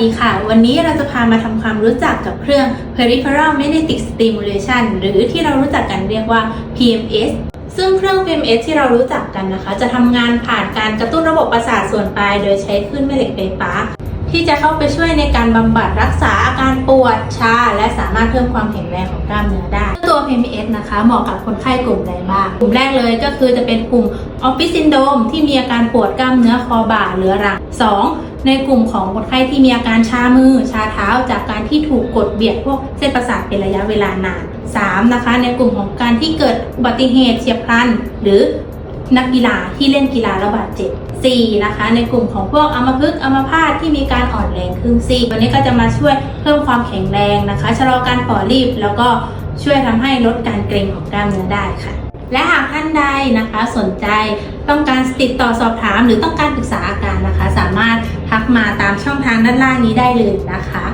ดีค่ะ วันนี้เราจะพามาทำความรู้จักกับเครื่อง peripheral magnetic stimulation หรือที่เรารู้จักกันเรียกว่า PMS ซึ่งเครื่อง PMS ที่เรารู้จักกันนะคะ จะทำงานผ่านการกระตุ้นระบบประสาทส่วนปลาย โดยใช้คลื่นแม่เหล็กไฟฟ้า ที่จะเข้าไปช่วยในการบำบัดรักษาอาการปวดชา และสามารถเพิ่มความแข็งแรงของกล้ามเนื้อได้ ตัว PMS นะคะเหมาะกับคนไข้กลุ่มใดบ้างกลุ่มแรกเลยก็คือจะเป็นกลุ่ม Office Syndrome ที่มีอาการปวดกล้ามเนื้อคอบ่าเรื้อรัง 2. ในกลุ่มของคนไข้ที่มีอาการชามือ ชาเท้า จากการที่ถูกกดเบียดพวกเส้นประสาทเป็นระยะเวลานาน 3. นะคะ ในกลุ่มของการที่เกิดอุบัติเหตุเฉียบพลัน หรือ นักกีฬาที่เล่นกีฬาแล้วบาดเจ็บ 4. นะคะ ในกลุ่มของพวกอัมพฤกษ์อัมพาตที่มีการอ่อนแรงครึ่งซีกตัวนี้ก็จะมาช่วยเพิ่มความแข็งแรงนะคะชะลอการฝ่อรีบ แล้วก็ช่วยทำให้ลดการเกร็งของกล้ามเนื้อได้ค่ะ และหากท่านใดนะคะสนใจต้องการติดต่อสอบถาม หรือต้องการปรึกษาอาการนะคะ สามารถทักมาตามช่องทางด้านล่างนี้ได้เลยนะคะ